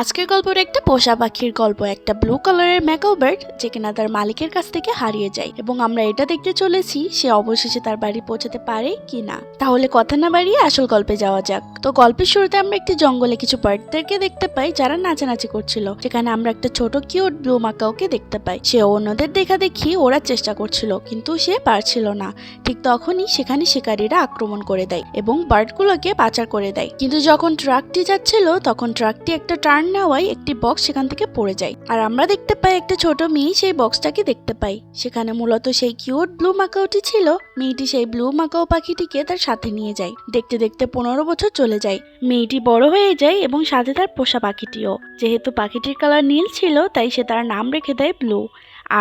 আজকের গল্পটা একটা পোষা পাখির গল্প, একটা ব্লু কালারের ম্যাকাওবার্ড যে কিনা তার মালিকের কাছ থেকে হারিয়ে যায় এবং আমরা এটা দেখতে চলেছি সে অবশেষে তার বাড়ি পৌঁছাতে পারে কি না তাহলে কথা না বাড়িয়ে আসল গল্পে যাওয়া যাক। তো গল্পের শুরুতে আমরা একটি জঙ্গলে কিছু বার্ডদেরকে দেখতে পাই যারা নাচানাচি করছিল। যেখানে আমরা একটা ছোট কিউট ব্লু মাকাওকে দেখতে পাই। সে অন্যদের দেখা দেখি ওরা চেষ্টা করছিল, কিন্তু সে পারছিল না। ঠিক তখনই সেখানে শিকারীরা আক্রমণ করে দেয় এবং বার্ডগুলোকে পাচার করে দেয়। কিন্তু যখন ট্রাকটি যাচ্ছিল, তখন ট্রাকটি একটা টার্ন নেওয়ায় একটি বক্স সেখান থেকে পড়ে যায়। আর আমরা দেখতে পাই একটা ছোট মেয়ে সেই বক্সটাকে দেখতে পাই। সেখানে মূলত সেই কিউট ব্লু মাকাওটি ছিল। মেয়েটি সেই ব্লু মাকাও পাখিটিকে তার সাথে নিয়ে যায়। দেখতে দেখতে পনেরো বছর চলে যায়। মেয়েটি বড় হয়ে যায় এবং সাথে তার পোষা পাখিটিও। যেহেতু পাখিটির কালার নীল ছিল, তাই সে তার নাম রেখে দেয় ব্লু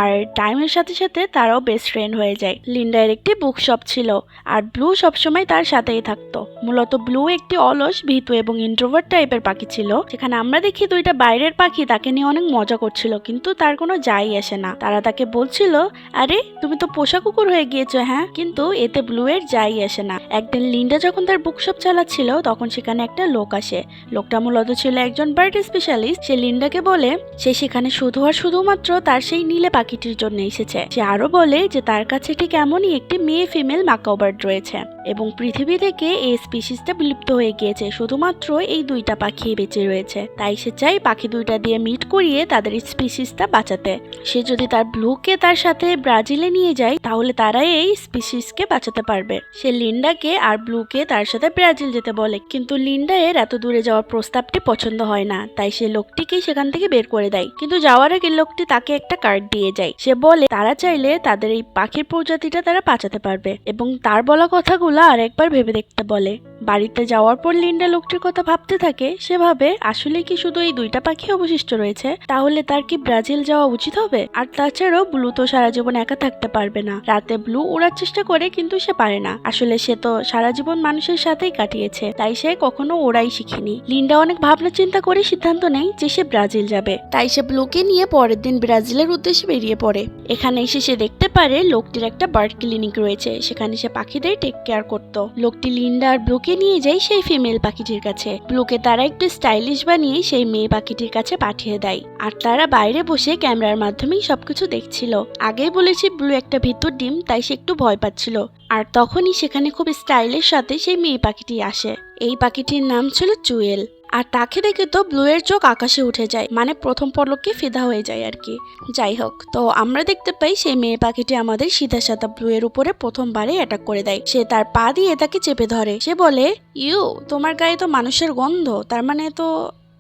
আর টাইমের সাথে সাথে তারাও বেস্ট ফ্রেন্ড হয়ে যায়। লিন্ডার একটি বুক শপ ছিল আর ব্লু সবসময় তার সাথেই থাকতো। মূলত ব্লু একটি অলস, ভীতু এবং ইন্ট্রোভার্ট টাইপের পাখি ছিল। যেখানে আমরা দেখি দুইটা বাইরের পাখি তাকে নিয়ে অনেক মজা করছিল, কিন্তু তার কোনো যাই আসে না। তারা তাকে বলছিল, আরে, তুমি তো পোষা কুকুর হয়ে গিয়েছো হ্যাঁ? কিন্তু এতে ব্লু এর যাই আসে না। একদিন লিন্ডা যখন তার বুক শপ চালাচ্ছিল, তখন সেখানে একটা লোক আসে। লোকটা মূলত ছিল একজন বার্ড স্পেশালিস্ট সে লিন্ডাকে বলে, সে সেখানে শুধু আর শুধুমাত্র তার সেই নীলে পাখিটির জন্য এসেছে। সে আরও বলে যে তার কাছে ঠিক এমনই একটি মেয়ে ফিমেল মাকাওবার্ড রয়েছে এবং পৃথিবী থেকে এই স্পিসিসটা বিলুপ্ত হয়ে গিয়েছে। শুধুমাত্র এই দুইটা পাখি বেঁচে রয়েছে। তাই সে চাই পাখি দুইটা দিয়ে মিট করিয়ে তাদের স্পিসিসটা বাঁচাতে। সে যদি তার ব্লুকে তার সাথে ব্রাজিলে নিয়ে যায়, তাহলে তারা এই স্পিসিসকে বাঁচাতে পারবে। সে লিন্ডাকে আর ব্লুকে তার সাথে ব্রাজিল যেতে বলে। কিন্তু লিন্ডা এর এত দূরে যাওয়ার প্রস্তাবটি পছন্দ হয় না। তাই সে লোকটিকে সেখান থেকে বের করে দেয়। কিন্তু যাওয়ার আগে লোকটি তাকে একটা কার্ড দিয়ে যায়। সে বলে, তারা চাইলে তাদের এই পাখির প্রজাতিটা তারা বাঁচাতে পারবে। এবং তার বলা কথাগুলো আরেকবার ভেবে দেখতে বলে। বাড়িতে যাওয়ার পর লিন্ডা লোকটির কথা ভাবতে থাকে। সে ভাবে, আসলে কি শুধু এই দুইটা পাখি অবশিষ্ট রয়েছে? তাহলে তার কি ব্রাজিল যাওয়া উচিত হবে? আর তাছাড়াও ব্লু তো সারা জীবন একা থাকতে পারবে না। রাতে ব্লু উড়ার চেষ্টা করে, কিন্তু সে পারে না। আসলে সে তো সারা জীবন মানুষের সাথেই কাটিয়েছে, তাই সে কখনো ওড়াই শিখেনি। লিন্ডা অনেক ভাবনা চিন্তা করে সিদ্ধান্ত নেয় যে সে ব্রাজিল যাবে। তাই সে ব্লুকে নিয়ে পরের দিন ব্রাজিলের উদ্দেশ্যে বেরিয়ে পড়ে। এখানে এসে সে দেখতে পারে লোকটির একটা বার্ড ক্লিনিক রয়েছে, সেখানে সে পাখিদের টেক কেয়ার করত। লোকটি লিন্ডা আর ব্লুকে নিয়ে যায় সেই ফিমেল পাখিটির কাছে। ব্লুকে তারা একটু স্টাইলিশ বানিয়ে সেই মেয়ে পাখিটির কাছে পাঠিয়ে দেয়। আর তারা বাইরে বসে ক্যামেরার মাধ্যমেই সবকিছু দেখছিল। আগেই বলেছি ব্লু একটা ভিতর ডিম, তাই সে একটু ভয় পাচ্ছিল। আর তখনই সেখানে খুব স্টাইলের সাথে সেই মেয়ে পাখিটি আসে। এই পাখিটির নাম ছিল চুয়েল। আর তাকে দেখে তো ব্লুয়ের চোখ আকাশে উঠে যায় মানে প্রথম পলককে ফিদা হয়ে যায় আর কি। যাই হোক, তো আমরা দেখতে পাই সেই মেয়ে পাখিটি আমাদের সিধা সাদা ব্লুয়ের উপরে প্রথমবারে অ্যাটাক করে দেয়। সে তার পা দিয়ে তাকে চেপে ধরে। সে বলে, ইউ, তোমার গায়ে তো মানুষের গন্ধ, তার মানে তো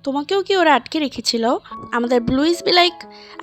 তোমাকেও কি ওরা আটকে রেখেছিল? আমাদের ব্লুইস বি লাইক,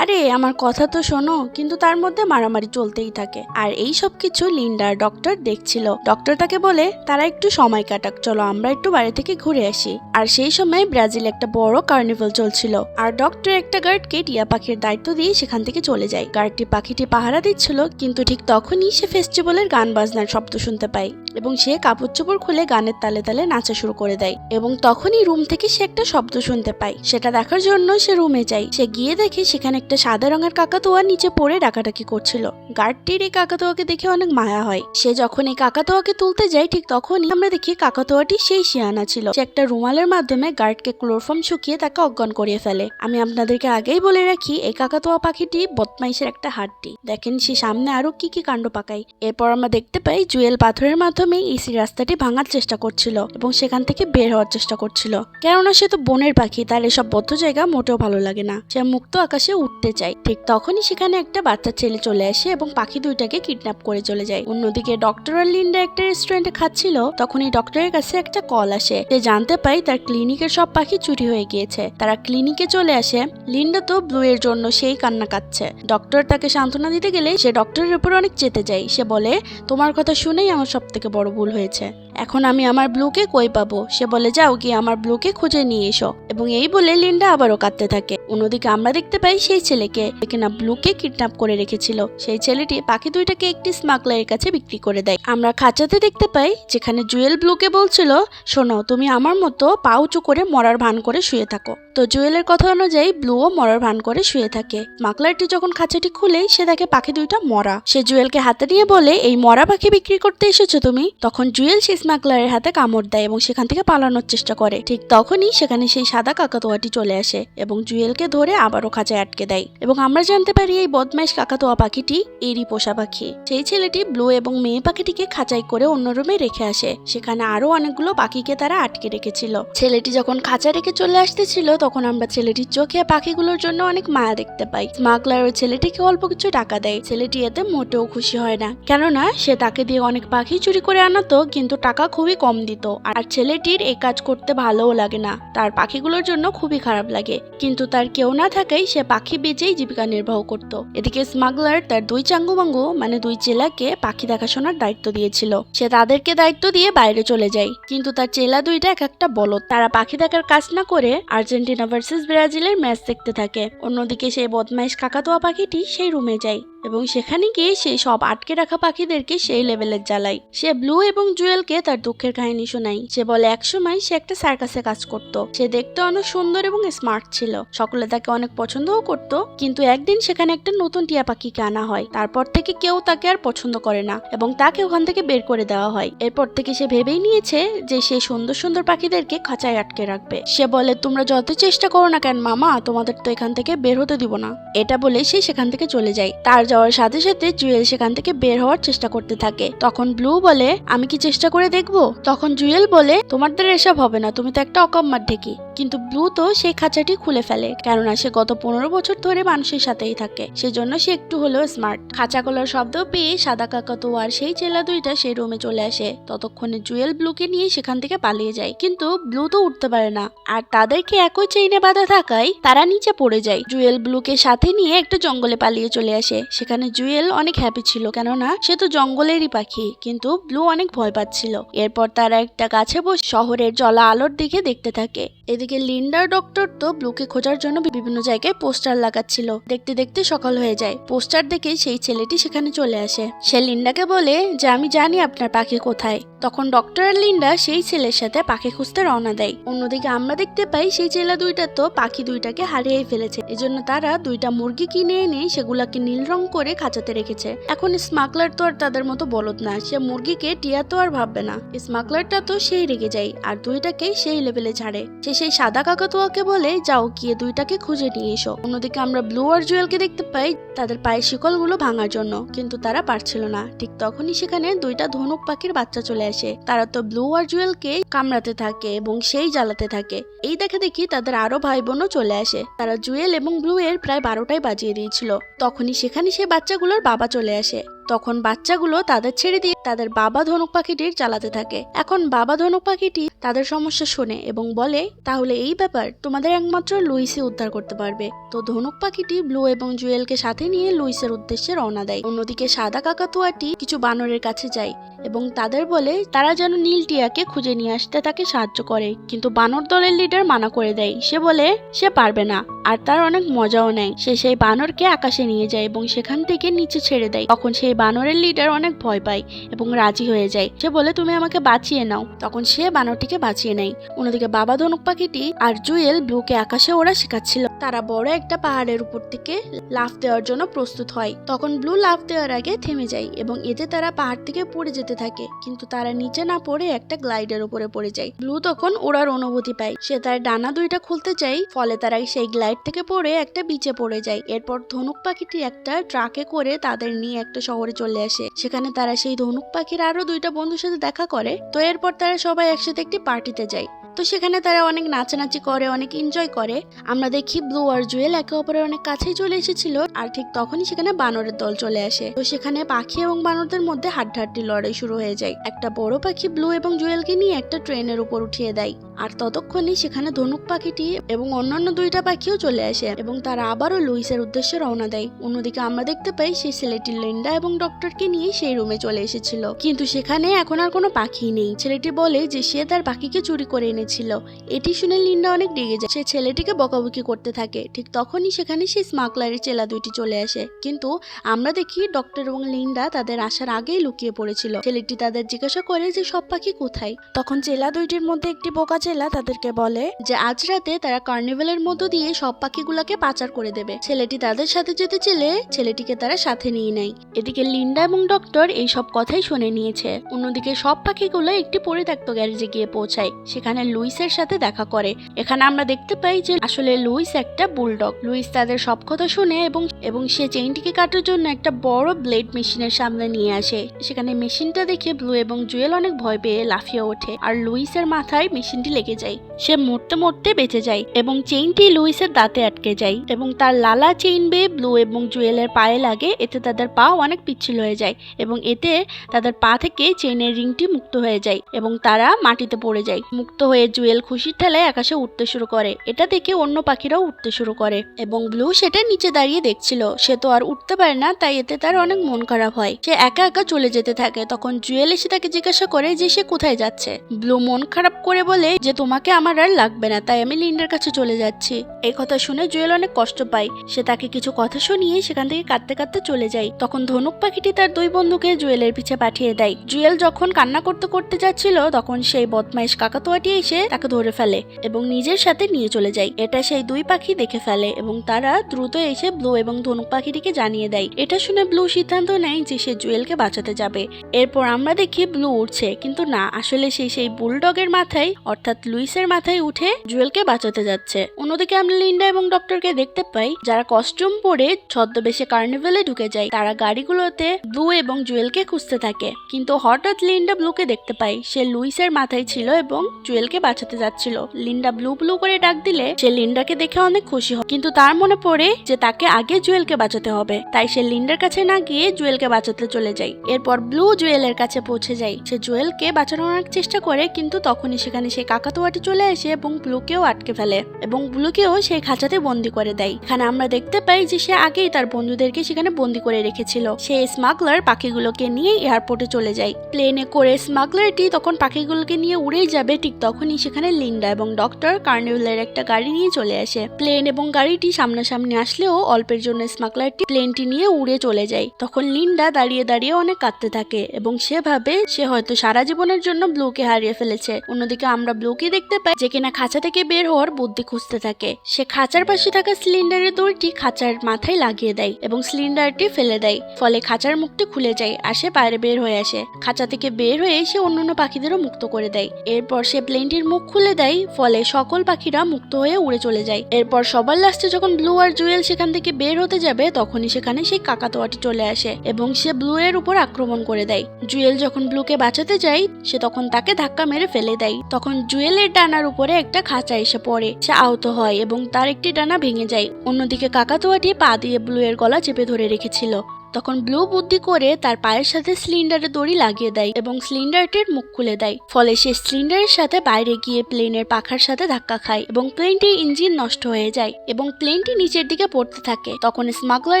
আরে আমার কথা তো শোনো, কিন্তু তার মধ্যে মারামারি চলতেই থাকে। আর এই সব কিছু লিন্ডার ডক্টর দেখছিল। ডক্টর তাকে বলে, তারা একটু সময় কাটাক, চলো আমরা একটু বাড়ি থেকে ঘুরে আসি। আর সেই সময় ব্রাজিল একটা বড় কার্নিভাল চলছিল। আর ডক্টর একটা গার্ডকে টিয়া পাখির দায়িত্ব দিয়ে সেখান থেকে চলে যায়। গার্ডটি পাখিটি পাহারা দিচ্ছিল, কিন্তু ঠিক তখনই সে ফেস্টিভ্যালের গান বাজনার শব্দ শুনতে পায় এবং সে কাপড় চোপড় খুলে গানের তালে তালে নাচা শুরু করে দেয়। এবং তখনই রুম থেকে সে একটা শব্দ শুনতে পায় সেটা দেখার জন্য সে রুমে যায়। সে গিয়ে দেখে সেখানে একটা সাদা রঙের কাকাতুয়া নিচে পড়ে ডাকাডাকি করছিল। গার্ডটির এই কাকাতুয়াকে দেখে অনেক মায়া হয়। সে যখন এই কাকাতুয়াকে তুলতে যায়, ঠিক তখনই আমরা দেখি কাকাতুয়াটি সেই শিয়ানা ছিল। সে একটা রুমালের মাধ্যমে গার্ডকে ক্লোরফর্ম শুকিয়ে তাকে অজ্ঞান করিয়ে ফেলে। আমি আপনাদেরকে আগেই বলে রাখি, এই কাকাতুয়া পাখিটি বদমাইশের একটা হাড্ডি। দেখেন সে সামনে আরও কি কি কাণ্ড পাকায়। এরপর আমরা দেখতে পাই, জুয়েল পাথরের মাধ্যমে ইসি রাস্তাটি ভাঙার চেষ্টা করছিল এবং সেখান থেকে বের হওয়ার চেষ্টা করছিল। কেননা সে তো বনের পাখি তার এসব বদ্ধ জায়গা মোটেও ভালো লাগে না। সে মুক্ত আকাশে উঠতে চায়। ঠিক তখনই সেখানে একটা বাচ্চা ছেলে চলে আসে এবং পাখি দুইটাকে কিডন্যাপ করে চলে যায়। অন্যদিকে ডক্টর আর লিন্ডা একটা রেস্টুরেন্টে খাচ্ছিল, তখন এই ডক্টরের কাছে একটা কল আসে। সে জানতে পাই তার ক্লিনিকের সব পাখি চুরি হয়ে গিয়েছে। তারা ক্লিনিকে চলে আসে। লিন্ডা তো ব্লু এর জন্য সেই কান্না কাচ্ছে ডক্টর তাকে সান্ত্বনা দিতে গেলে সে ডক্টরের উপর অনেক চেতে যায়। সে বলে, তোমার কথা শুনেই আমার সব থেকে বড় ভুল হয়েছে। এখন আমি আমার ব্লুকে কই পাবো? সে বলে, যাও গিয়ে আমার ব্লুকে খুঁজে নিয়ে এসো। এবং এই বলে লিন্ডা আবারও কাঁদতে থাকে। অন্যদিকে আমরা দেখতে পাই সেই ছেলেকে কিনা ব্লুকে কিডন্যাপ করে রেখেছিল। সেই ছেলেটি পাখি দুইটাকে একটি স্মাগলারের কাছে বিক্রি করে দেয়। আমরা খাঁচাতে দেখতে পাই যেখানে জুয়েল ব্লুকে বলছিল, শোনো, তুমি আমার মতো পা উঁচু করে মরার ভান করে শুয়ে থাকো। তো জুয়েলের কথা অনুযায়ী ব্লুও মরার ভান করে শুয়ে থাকে। স্মাগলারটি যখন খাঁচাটি খুলে, সে দেখে পাখি দুইটা মরা। সে জুয়েলকে হাতে নিয়ে বলে, এই মরা পাখি বিক্রি করতে এসেছ তুমি? তখন জুয়েল সে স্মাগলারের হাতে কামড় দেয় এবং সেখান থেকে পালানোর চেষ্টা করে। ঠিক তখনই সেখানে সেই সাদা কাকাতোয়াটি চলে আসে এবং জুয়েলকে ধরে আবারও খাঁচায় আটকে দেয়। এবং আমরা জানতে পারি এই বদমাইশ কাকাতোয়া পাখিটি এরই পোষা পাখি। সেই ছেলেটি ব্লু এবং মেয়ে পাখিটিকে খাঁচাই করে অন্য রুমে রেখে আসে। সেখানে আরও অনেকগুলো পাখিকে তারা আটকে রেখেছিল। ছেলেটি যখন খাঁচা রেখে চলে আসতেছিল, তখন আমরা ছেলেটির চোখে পাখিগুলোর জন্য অনেক মায়া দেখতে পাই। স্মাগলার ওই ছেলেটিকে অল্প কিছু টাকা দেয়। ছেলেটি এতে মোটেও খুশি হয় না। কেননা, সে তাকে দিয়ে অনেক পাখি চুরি করে আনাতো, কিন্তু টাকা খুবই কম দিত। আর ছেলেটির এই কাজ করতে ভালোও লাগে না। তার পাখিগুলোর জন্য খুবই খারাপ লাগে। কিন্তু তার কেউ না থাকাই সে পাখি বেচেই জীবিকা নির্বাহ করত। এদিকে স্মাগলার তার দুই চাঙ্গুমাঙ্গু মানে দুই চেলাকে পাখি দেখাশোনার দায়িত্ব দিয়েছিল। সে তাদেরকে দায়িত্ব দিয়ে বাইরে চলে যায়। কিন্তু তার চেলা দুইটা এক একটা বলদ। তারা পাখি দেখার কাজ না করে আর্জেন্টিনা ভার্সেস ব্রাজিলের ম্যাচ দেখতে থাকে। অন্যদিকে সেই বদমাইশ কাকাতোয়া পাখিটি সেই রুমে যায়। এবং সেখানে গিয়ে সে সব আটকে রাখা পাখিদেরকে সেই লেভেলের জ্বালায় সে ব্লু এবং জুয়েলকে তার দুঃখের কাহিনী শোনায়। সে বলে একসময় সে একটা সার্কাসে কাজ করত। সে দেখতে অনেক সুন্দর এবং স্মার্ট ছিল। সকলে তাকে অনেক পছন্দও করত। কিন্তু একদিন সেখানে একটা নতুন টিয়া পাখিকে আনা হয়। তারপর থেকে কেউ তাকে আর পছন্দ করে না এবং তাকে ওখান থেকে বের করে দেওয়া হয়। এরপর থেকে সে ভেবেই নিয়েছে যে সে সুন্দর সুন্দর পাখিদেরকে খাঁচায় আটকে রাখবে। সে বলে, তোমরা যত চেষ্টা করো না কেন মামা, তোমাদের তো এখান থেকে বের হতে দিব না। এটা বলে সে সেখান থেকে চলে যায়। তার যাওয়ার সাথে সাথে জুয়েল সেখান থেকে বের হওয়ার চেষ্টা করতে থাকে। তখন ব্লু বলে, আমি কি চেষ্টা করে দেখব? তখন জুয়েল বলে, তোমার দ্বারা এসব হবে না, তুমি তো একটা অকম্মার ঢেকি। কিন্তু ব্লু তো সেই খাঁচাটি খুলে ফেলে, কেননা সে গত পনেরো বছর ধরে মানুষের সাথেই থাকে। সেজন্য সে একটু হলেও স্মার্ট খাঁচা খোলার শব্দ পেয়ে সাদা কাকাতো আর সেই চেলা দুইটা সেই রুমে চলে আসে। ততক্ষণে জুয়েল ব্লুকে নিয়ে সেখান থেকে পালিয়ে যায়। কিন্তু ব্লু তো উঠতে পারে না। আর তাদেরকে একই চেইনে বাঁধা থাকায় তারা নিচে পড়ে যায়। জুয়েল ব্লুকে সাথে নিয়ে একটা জঙ্গলে পালিয়ে চলে আসে। সেখানে জুয়েল অনেক হ্যাপি ছিল, কেননা সে তো জঙ্গলেরই পাখি। কিন্তু ব্লু অনেক ভয় পাচ্ছিল। এরপর তারা একটা গাছে বসে শহরের জলা আলোর দিকে দেখতে থাকে। এদিকে লিন্ডার ডক্টর তো ব্লুকে খোঁজার জন্য বিভিন্ন জায়গায় পোস্টার লাগাচ্ছিল। দেখতে দেখতে সকাল হয়ে যায়। পোস্টার দেখে সেই ছেলেটি সেখানে চলে আসে। সে লিন্ডাকে বলে, যে আমি জানি আপনার পাখি কোথায়। তখন ডক্টর আর লিন্ডা সেই ছেলের সাথে পাখি খুঁজতে রওনা দেয়। অন্যদিকে আমরা দেখতে পাই সেই ছেলে দুইটা তো পাখি দুইটাকে হারিয়ে ফেলেছে। এজন্য তারা দুইটা মুরগি কিনে এনে সেগুলাকে নীল রং করে খাঁচাতে রেখেছে। এখন স্মাগলার তো আর তাদের মতো বলদ না, সে মুরগিকে টিয়া তো আর ভাববে না। স্মাগলারটা তো সেই রেগে যায়, আর দুইটাকে সেই লেভেলে ছাড়ে। সে সেই সাদা কাকাতুয়াকে বলে, যাও গিয়ে দুইটাকে খুঁজে নিয়ে এসো। অন্যদিকে আমরা ব্লু আর জুয়েলকে দেখতে পাই, তাদের পায়ের শিকলগুলো ভাঙার জন্য, কিন্তু তারা পারছিল না। ঠিক তখনই সেখানে দুইটা ধনুক পাখির বাচ্চা চলে আসে। তারা তো ব্লু আর জুয়েলকে কামড়াতে থাকে এবং সেই জ্বালাতে থাকে। এই দেখা দেখি তাদের আরও ভাই বোনও চলে আসে। তারা জুয়েল এবং ব্লু এর প্রায় বারোটাই বাজিয়ে দিয়েছিল। তখনই সেখানে সেই বাচ্চাগুলোর বাবা চলে আসে। তখন বাচ্চাগুলো তাদের ছেড়ে দিয়ে তাদের বাবা ধনুক পাখিটির চালাতে থাকে। এখন বাবা ধনুক পাখিটি তাদের সমস্যা শোনে এবং বলে, তাহলে এই ব্যাপার তোমাদের একমাত্র লুইসই উদ্ধার করতে পারবে। তো ধনুক পাখিটি ব্লু এবং জুয়েলকে সাথে নিয়ে লুইসের উদ্দেশ্যে রওনা দেয়। অন্যদিকে সাদা কাকাতুয়াটি কিছু বানরের কাছে যায় এবং তাদের বলে, তারা যেন নীল টিয়াকে খুঁজে নিয়ে আসতে তাকে সাহায্য করে। কিন্তু বানর দলের লিডার মানা করে দেয়। সে বলে, সে পারবে না। আর তার অনেক মজাও নেয়। সে সেই বানরকে আকাশে নিয়ে যায় এবং সেখান থেকে নিচে ছেড়ে দেয়। তখন সেই বানরের লিডার অনেক ভয় পায় এবং রাজি হয়ে যায়। সে বলে, তুমি আমাকে বাঁচিয়ে নাও। তখন সে বানরটিকে বাঁচিয়ে নেয়। অন্যদিকে বাবা ধনুক পাখিটি আর জুয়েল ব্লুকে আকাশে ওরা শেখাচ্ছিল। তারা বড় একটা পাহাড়ের উপর থেকে লাফ দেওয়ার জন্য প্রস্তুত হয়। তখন ব্লু লাফ দেওয়ার আগে থেমে যায় এবং এতে তারা পাহাড় থেকে পড়ে যেতে থাকে, কিন্তু তারা নিচে না পড়ে একটা গ্লাইডের উপরে পড়ে যায়। ব্লু তখন ওড়ার অনুভূতি পায়। সে তার ডানা দুইটা খুলতে চায়, ফলে তারা সেই গ্লাইড থেকে পড়ে একটা বিচে পড়ে যায়। এরপর ধনুক পাখিটি একটা ট্রাকে করে তাদের নিয়ে একটা শহরে চলে আসে। সেখানে তারা সেই ধনুক পাখির আরও দুইটা বন্ধুর সাথে দেখা করে। তো এরপর তারা সবাই একসাথে একটি পার্টিতে যায়। তো সেখানে তারা অনেক নাচানাচি করে, অনেক এনজয় করে। আমরা দেখি ব্লু আর জুয়েল একে অপরের অনেক কাছেই চলে এসেছিল, আর ঠিক তখনই সেখানে বানরের দল চলে আসে। তো সেখানে পাখি এবং বানরদের মধ্যে হাড্ডাহাড্ডি লড়াই শুরু হয়ে যায়। একটা বড় পাখি ব্লু এবং জুয়েলকে নিয়ে একটা ট্রেনের উপর উঠিয়ে দেয়, আর ততক্ষণই সেখানে ধনুক পাখিটি এবং অন্যান্য দুইটা পাখিও চলে আসে এবং তারা আবারও লুইসের উদ্দেশ্যে রওনা দেয়। অন্যদিকে আমরা দেখতে পাই সেই ছেলেটি লিন্ডা এবং ডক্টরকে নিয়ে সেই রুমে চলে এসেছিল। কিন্তু সেখানে এখন আর কোনো পাখি নেই। ছেলেটি বলে যে সে তার পাখিকে চুরি করে এনেছিল এটি শুনে লিন্ডা অনেক রেগে যায়। সে ছেলেটিকে বকাবকি করতে থাকে। ঠিক তখনই সেখানে সেই স্মাগলারের চেলা দুইটি চলে আসে। কিন্তু আমরা দেখি ডক্টর এবং লিন্ডা তাদের আসার আগেই লুকিয়ে পড়েছিল। ছেলেটি তাদের জিজ্ঞাসা করে যে, সব পাখি কোথায়? তখন চেলা দুইটির মধ্যে একটি বোকা চেলা তাদেরকে বলে যে, আজ রাতে তারা কার্নিভেলের মধ্য দিয়ে সব সব পাখিগুলোকে পাচার করে দেবে। ছেলেটি তাদের সাথে যেতে চেলে ছেলেটিকে তারা সাথে নিয়ে নেয়। এদিকে লিন্ডা এবং ডক্টর এই সব কথাই শুনে নিয়েছে। অন্যদিকে সব পাখিগুলো একটি পরিত্যক্ত গ্যারেজে গিয়ে পৌঁছায়। সেখানে লুইসের সাথে দেখা করে। এখানে আমরা দেখতে পাই যে আসলে লুইস একটা বুলডগ। লুইস তাদের সব কথা শুনে এবং এবং সে চেইনটিকে কাটার জন্য একটা বড় ব্লেড মেশিনের সামনে নিয়ে আসে। সেখানে মেশিনটা দেখে ব্লু এবং জুয়েল অনেক ভয় পেয়ে লাফিয়ে ওঠে। আর লুইসের মাথায় মেশিনটি লেগে যায়। সে মরতে মরতে বেঁচে যায় এবং চেইনটি লুইসের দাঁতে আটকে যায় এবং তার লালা চেইন বেয়ে ব্লু এবং জুয়েলের পায়ে লাগে। এতে তাদের পা অনেক পিচ্ছিল হয়ে যায় এবং এতে তাদের পা থেকে চেইনের রিংটি মুক্ত হয়ে যায় এবং তারা মাটিতে পড়ে যায়। মুক্ত হয়ে জুয়েল খুশির ঠেলায় আকাশে উঠতে শুরু করে। এটা দেখে অন্য পাখিরাও উঠতে শুরু করে। এবং ব্লু সেটা নিচে দাঁড়িয়ে দেখছিল। সে তো আর উঠতে পারে না, তাই এতে তার অনেক মন খারাপ হয়। সে একা একা চলে যেতে থাকে। তখন জুয়েল এসে তাকে জিজ্ঞাসা করে যে সে কোথায় যাচ্ছে। ব্লু মন খারাপ করে বলে যে, তোমাকে আমার আর লাগবে না, তাই আমি লিন্ডার কাছে চলে যাচ্ছি। এই কথা শুনে জুয়েল অনেক কষ্ট পায়। সে তাকে কিছু কথা শুনিয়ে সেখান থেকে কাঁদতে কাঁদতে চলে যায়। তখন ধনুক পাখিটি তার দুই বন্ধুকে জুয়েলের পিছে পাঠিয়ে দেয়। জুয়েল যখন কান্না করতে করতে যাচ্ছিল, তখন সেই বদমাইশ কাকাতুয়াটি এসে তাকে ধরে ফেলে এবং নিজের সাথে নিয়ে চলে যায়। এটা সেই দুই পাখি দেখে ফেলে এবং তারা দ্রুত এসে ব্লু এবং ধনুক পাখিটিকে জানিয়ে দেয়। এটা শুনে ব্লু সিদ্ধান্ত নেয় যে সে জুয়েলকে বাঁচাতে যাবে। এরপর আমরা দেখি ব্লু উঠছে কিন্তু না, আসলে সে সেই বুলডগের মাথায়, অর্থাৎ লুইসের মাথায় উঠে জুয়েলকে বাঁচাতে যাচ্ছে। অন্যদিকে আমরা লিন্ডা এবং ডক্টরকে দেখতে পাই, যারা কস্টিউম পরে ছদ্মবেশে কার্নিভেলে ঢুকে যায়। তারা গাড়িগুলোতে ব্লু এবং জুয়েলকে খুঁজতে থাকে। কিন্তু হঠাৎ লিন্ডা ব্লুকে দেখতে পাই সে লুইসের মাথায় ছিল এবং জুয়েলকে বাঁচাতে যাচ্ছিল। লিন্ডা ব্লু ব্লু করে ডাক দিলে সে লিন্ডাকে দেখে অনেক খুশি হয়। কিন্তু তার মনে পড়ে যে তাকে আগে জুয়েলকে বাঁচাতে হবে। তাই সে লিন্ডার কাছে না গিয়ে জুয়েলকে বাঁচাতে চলে যায়। এরপর ব্লু জুয়েলের কাছে পৌঁছে যায়। সে জুয়েলকে বাঁচানোর চেষ্টা করে, কিন্তু তখনই সেখানে সেই কাকাতুয়াটি চলে আসে এবং ব্লুকেও আটকে ফেলে এবং ব্লুকেও সেই খাঁচাতে বন্দি করে দেয়। এখানে আমরা দেখতে পাই যে সে আগেই তার বন্ধুদেরকে সেখানে বন্দি করে রেখেছিল। সে স্মাগলার পাখিগুলোকে নিয়ে এয়ারপোর্টে চলে যায়। প্লেনে করে স্মাগলারটি তখন পাখিগুলোকে নিয়ে উড়েই যাবে, ঠিক তখনই সেখানে লিন্ডা এবং ডক্টর কার্নিভেলের একটা গাড়ি নিয়ে চলে আসে। প্লেন এবং গাড়িটি সামনাসামনি আসলেও অল্পের জন্য স্মাগলারটি প্লেনটি নিয়ে উড়ে চলে যায়। তখন লিন্ডা দাঁড়িয়ে দাঁড়িয়ে অনেক কাঁদতে থাকে এবং সে ভাবে সে হয়তো সারা জীবনের জন্য ব্লুকে হারিয়ে ফেলেছে। অন্যদিকে আমরা ব্লুকে দেখতে পাই যে কিনা খাঁচা থেকে বের হওয়ার বুদ্ধি খুঁজতে থাকে। সে খাঁচার পাশে থাকা সিলিন্ডারের দড়িটি খাঁচার মাথায় লাগিয়ে দেয় এবং সিলিন্ডারটি ফেলে দেয়। ফলে খাঁচার মুখটি খুলে যায় আর সে বাইরে বের হয়ে আসে। খাঁচা থেকে বের হয়ে সে অন্যান্য পাখিদেরও মুক্ত করে দেয়। এরপর সে প্লেনটির মুখ খুলে দেয়, ফলে সকল পাখিরা মুক্ত হয়ে উড়ে চলে যায়। এরপর সবার লাস্টে যখন ব্লু আর জুয়েল সেখান থেকে বের হতে যাবে, তখনই সেখানে সেই কাকাতোয়াটি চলে আসে এবং সে ব্লু এর উপর আক্রমণ করে দেয়। জুয়েল যখন ব্লুকে বাঁচাতে যায়, সে তখন তাকে ধাক্কা মেরে ফেলে দেয়। তখন জুয়েলের ডানার উপরে একটা খাঁচা এসে পড়ে। সে আহত হয় এবং তার একটি ডানা ভেঙে যায়। অন্যদিকে কাকাতুয়াটি পা দিয়ে ব্লু এর গলা চেপে ধরে রেখেছিল। তখন ব্লু বুদ্ধি করে তার পায়ের সাথে সিলিন্ডারের দড়ি লাগিয়ে দেয় এবং সিলিন্ডারটির মুখ খুলে দেয়। ফলে সে সিলিন্ডারের সাথে বাইরে গিয়ে প্লেনের পাখার সাথে ধাক্কা খায় এবং প্লেনটির ইঞ্জিন নষ্ট হয়ে যায় এবং প্লেনটি নিচের দিকে পড়তে থাকে। তখন স্মাগলার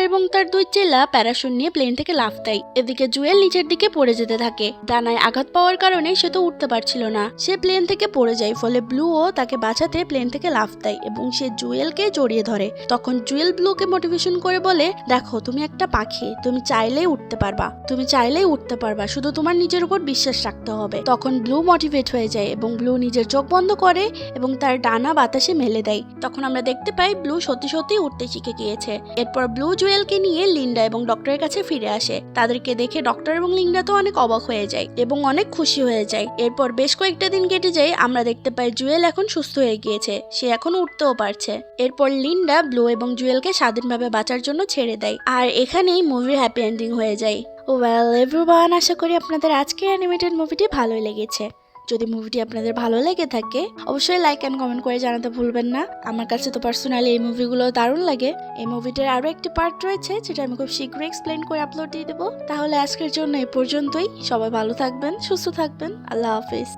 এবং তার দুই চেলা প্যারাশুট নিয়ে প্লেন থেকে লাফ দেয়। এদিকে জুয়েল নিচের দিকে পড়ে যেতে থাকে। ডানায় আঘাত পাওয়ার কারণে সে তো উঠতে পারছিল না। সে প্লেন থেকে পড়ে যায়, ফলে ব্লুও তাকে বাঁচাতে প্লেন থেকে লাফ দেয় এবং সে জুয়েলকে জড়িয়ে ধরে। তখন জুয়েল ব্লুকে মোটিভেশন করে বলে, দেখো, তুমি একটা পাখি তুমি চাইলেই উঠতে পারবা। তুমি চাইলেই উঠতে পারবা। শুধু তোমার নিজের উপর বিশ্বাস রাখতে হবে। তখন ব্লু মোটিভেট হয়ে যায় এবং ব্লু নিজের চোখ বন্ধ করে এবং তার ডানা বাতাসে মেলে দেয়। তখন আমরা দেখতে পাই ব্লু সত্যি সত্যি উঠতে শিখে গিয়েছে। এরপর ব্লু জুয়েলকে নিয়ে লিন্ডা এবং ডক্টরের কাছে ফিরে আসে। তাদেরকে দেখে ডক্টর এবং লিন্ডা তো অনেক অবাক হয়ে যায় এবং অনেক খুশি হয়ে যায়। এরপর বেশ কয়েকটা দিন কেটে যায়। আমরা দেখতে পাই জুয়েল এখন সুস্থ হয়ে গিয়েছে। সে এখন উঠতেও পারছে। এরপর লিন্ডা ব্লু এবং জুয়েলকে স্বাধীনভাবে বাঁচার জন্য ছেড়ে দেয়। আর এখানেই মুভির হ্যাপি এন্ডিং হয়ে যায়। ওয়েল এভরিওয়ান আশা করি আপনাদের আজকের অ্যানিমেটেড মুভিটি ভালোই লেগেছে। যদি মুভিটি আপনাদের ভালো লেগে থাকে, অবশ্যই লাইক অ্যান্ড কমেন্ট করে জানাতে ভুলবেন না। আমার কাছে তো পার্সোনালি এই মুভিগুলো দারুণ লাগে। এই মুভিটার আরও একটি পার্ট রয়েছে যেটা আমি খুব শীঘ্রই এক্সপ্লেন করে আপলোড দিয়ে দেবো। তাহলে আজকের জন্য এই পর্যন্তই। সবাই ভালো থাকবেন, সুস্থ থাকবেন। আল্লাহ হাফিজ।